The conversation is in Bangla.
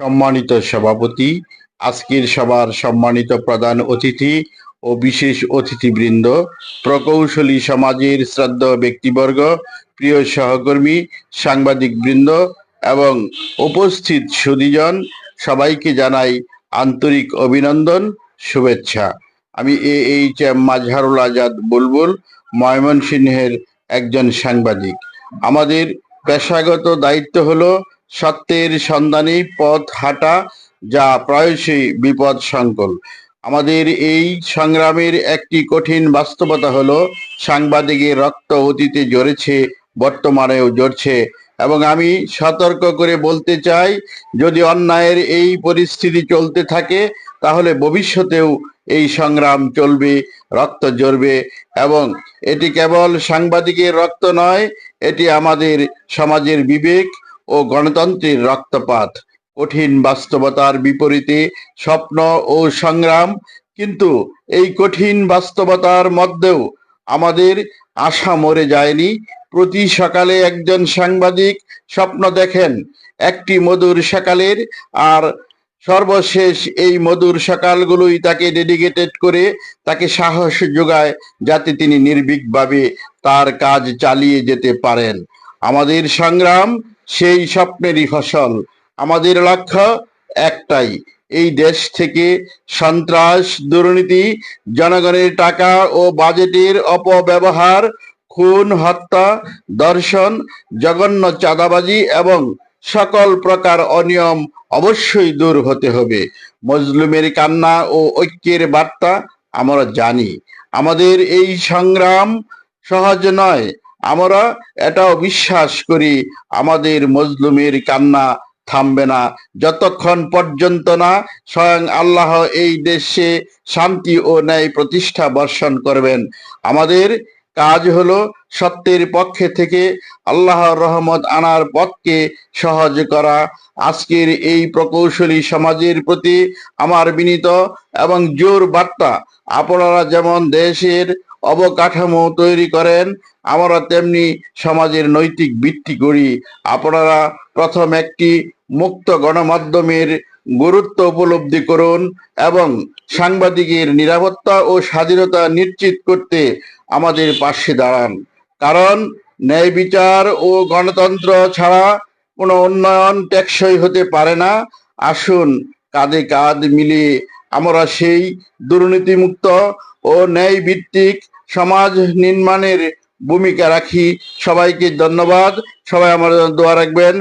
সম্মানিত সভাপতি, আজকের সভার সম্মানিত প্রধান অতিথি ও বিশেষ অতিথিবৃন্দ, প্রকৌশলী সমাজের শ্রদ্ধ ব্যক্তিবর্গ, প্রিয় সহকর্মী সাংবাদিক বৃন্দ এবং উপস্থিত সুদীজন সবাইকে জানাই আন্তরিক অভিনন্দন, শুভেচ্ছা। আমি A H M. Mazharul Azad Bulbul, ময়মনসিংহের একজন সাংবাদিক। আমাদের পেশাগত দায়িত্ব হলো সত্যের সন্ধানে পথ হাঁটা যা প্রায়শই বিপদ সংকুল। আমাদের এই সংগ্রামের একটি কঠিন বাস্তবতা হলো, সাংবাদিকের রক্ত অতীতে জড়েছে বর্তমানেও জড়ছে এবং আমি সতর্ক করে বলতে চাই, যদি অন্যায়ের এই পরিস্থিতি চলতে থাকে, তাহলে ভবিষ্যতেও এই সংগ্রাম চলবে, রক্ত ঝরবে। এবং এটি কেবল সাংবাদিকের রক্ত নয়, এটি আমাদের সমাজের বিবেক ও গণতন্ত্রের রক্তপাত। কঠিন বাস্তবতার বিপরীতে স্বপ্ন ও সংগ্রাম, কিন্তু এই কঠিন বাস্তবতার মধ্যেও আমাদের আশা মরে যায়নি। প্রতি সকালে একজন সাংবাদিক স্বপ্ন দেখেন, একটি মধুর সকালের, আর সর্বশেষ এই মধুর সকালগুলোই তাকে ডেডিকেটেড করে, তাকে সাহস যোগায় যাতে তিনি নির্ভীকভাবে তার কাজ চালিয়ে যেতে পারেন। আমাদের সংগ্রাম সেই স্বপ্নেরই ফসল। আমাদের লক্ষ্য একটাই, এই দেশ থেকে সন্ত্রাস, দুর্নীতি, জনগণের টাকা ও বাজেটের অপব্যবহার, খুন, হত্যা, দর্শন, জঘন্য চাঁদাবাজি এবং সকল প্রকার অনিয়ম অবশ্যই দূর হতে হবে। মজলুমের কান্না ও ঐক্যের বার্তা আমরা জানি। আমাদের এই সংগ্রাম সহজ নয় আমরা এটাও বিশ্বাস করি আমাদের মজলুমের কান্না থামবে না। যতক্ষণ পর্যন্ত না স্বয়ং আল্লাহ এই দেশে শান্তি ও ন্যায় প্রতিষ্ঠা বর্ষণ করবেন। আমাদের কাজ হলো সত্যের পক্ষে থেকে আল্লাহর রহমত আনার পথকে সহজ করা। আজকের এই প্রকৌশলী সমাজের প্রতি আমার বিনীত এবং জোর বার্তা, আপনারা যেমন দেশের অবকাঠামো তৈরি করেন। আমরা তেমনি সমাজের নৈতিক ভিত্তি করি আপনারা প্রথম একটি মুক্ত গণমাধ্যমের গুরুত্ব উপলব্ধি করুন এবং সাংবাদিকের নিরাপত্তা ও স্বাধীনতা নিশ্চিত করতে আমাদের পাশে দাঁড়ান। কারণ ন্যায় বিচার ও গণতন্ত্র ছাড়া কোনো উন্নয়ন টেকসই হতে পারে না। আসুন কাঁধে কাঁধ মিলিয়ে আমরা সেই দুর্নীতিমুক্ত ও ন্যায় ভিত্তিক সমাজ নির্মাণের ভূমিকা রাখি। সবাইকে ধন্যবাদ। সবাই আমার দোয়া রাখবেন।